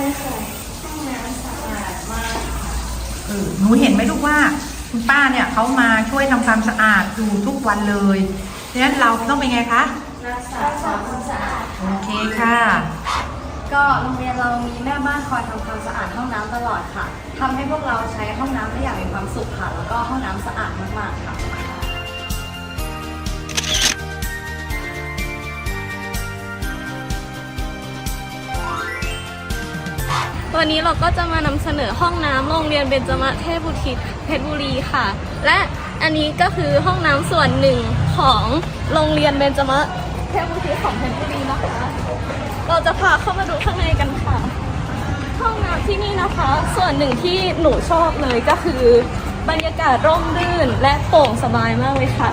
ห้องน้ำสะอาดมากค่ะเออหนูเห็นไหมลูกว่า คุณป้าเนี่ยเขามาช่วยทำความสะอาดอยู่ทุกวันเลยดังนั้นเราต้องเป็นไงคะรักษาความสะอาด โอเคค่ะ ก็โรงเรียนเรามีแม่บ้านคอยทำความสะอาดห้องน้ำตลอดค่ะทำให้พวกเราใช้ห้องน้ำได้อย่างมีความสุขค่ะ แล้วก็ห้องน้ำสะอาดมากๆค่ะ วันนี้เราก็จะมานำเสนอห้องน้ำโรงเรียนเบญจมาศเทพบุตรเพชรบุรีค่ะ และอันนี้ก็คือห้องน้ำส่วนหนึ่งของโรงเรียนเบญจมาศเทพบุตรของเพชรบุรีนะคะ เราจะพาเข้ามาดูข้างในกันค่ะ ห้องน้ำที่นี่นะคะ ส่วนหนึ่งที่หนูชอบเลยก็คือบรรยากาศร่มรื่นและโปร่งสบายมากเลยค่ะ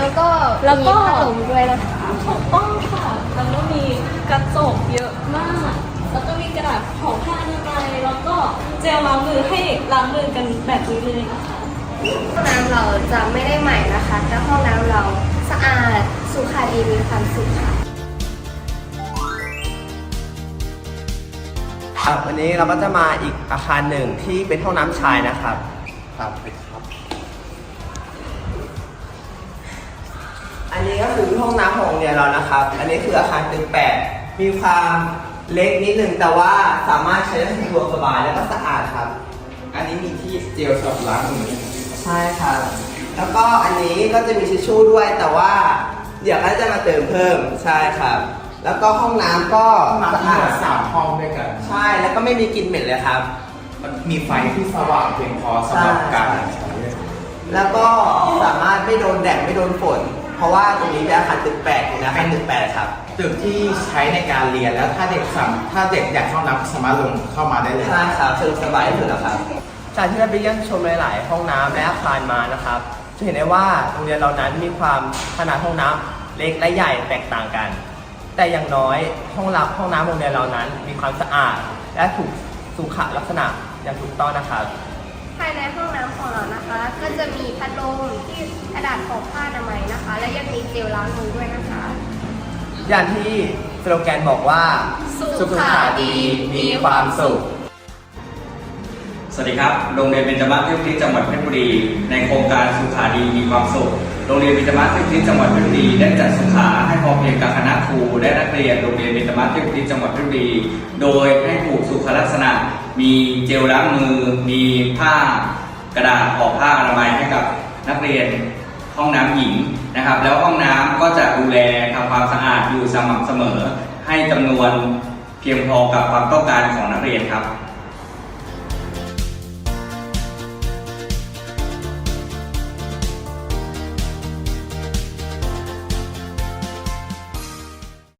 แล้วก็แล้วก็มีพัดลมด้วยนะคะถูกต้องค่ะแล้วก็มีกระจกเยอะมาก แล้วก็มีกระดาษห่อผ้าอนามัยแล้วก็เจลล้างมือให้ล้างมือกันแบบนี้เลยนะคะห้องน้ำเราจะไม่ได้ใหม่นะคะแต่ห้องน้ำเราสะอาดสุขาดีมีความสุขค่ะ ครับวันนี้เราก็จะมาอีกอาคารหนึ่งที่เป็นห้องน้ำชายนะครับครับครับ อันนี้ก็คือห้องน้ำของโรงเรียนเรานะครับ อันนี้คืออาคารตึกแปดมีความ เล็กนิดหนึ่งแต่ว่าสามารถใช้ได้สะดวกสบายแล้วก็สะอาดครับ อันนี้มีที่เจลสำหรับล้างมือใช่ครับ แล้วก็อันนี้ก็จะมีทิชชู่ด้วยแต่ว่า เดี๋ยวก็จะมาเติมเพิ่มใช่ครับ แล้วก็ห้องน้ำก็ห้องน้ำสะทั้งอาหมดดสามห้องด้วยกัน ใช่แล้วก็ไม่มีกลิ่นเหม็นเลยครับ มันมีไฟที่สว่างเพียงพอสำหรับการใช้ แล้วก็สามารถไม่โดนแดดไม่โดนฝน เพราะว่าตรงนี้เป็นอาคารตึกแปดอยู่นะอาคารตึกแปดครับ ตึกที่ใช้ในการเรียนแล้วถ้าเด็กสามถ้าเด็กอยากเข้าน้ำสามารถลงเข้ามาได้เลยใช่ครับสะดวกสบายที่สุดแล้วครับ จากที่เราไปเยี่ยมชมหลาย ๆ ห้องน้ำและอาคารมานะครับ จะเห็นได้ว่าโรงเรียนเรานั้นมีความขนาดห้องน้ำเล็กและใหญ่แตกต่างกัน แต่อย่างน้อยห้องรับห้องน้ำโรงเรียนเรานั้น มีความสะอาด และถูกสุขลักษณะอย่างถูกต้องนะครับ ภายในห้องน้ำของเรานะคะ ก็จะมีพัดลมที่กระดาษห่อผ้าอนามัยนะคะ และยังมีเจลล้างมือด้วยนะคะ อย่างที่สโลแกนบอกว่า สุขาดีมีความสุข สวัสดีครับ โรงเรียนเบญจมาศเทพฤทธิ์จังหวัดเพชรบุรี ในโครงการสุขาดีมีความสุข โรงเรียนเบญจมาศเทพฤทธิ์จังหวัดเพชรบุรีได้จัดสุขาให้พอเพียงกับคณะครูและนักเรียนโรงเรียนเบญจมาศเทพฤทธิ์จังหวัดเพชรบุรี โดยให้ผูกสุขลักษณะ มีเจลล้างมือ มีผ้ากระดาษห่อผ้าอนามัยให้กับนักเรียนห้องน้ำหญิงนะครับ แล้วห้องน้ำก็จะดูแลทำความสะอาดอยู่สม่ำเสมอ ให้จำนวนเพียงพอกับความต้องการของนักเรียนครับ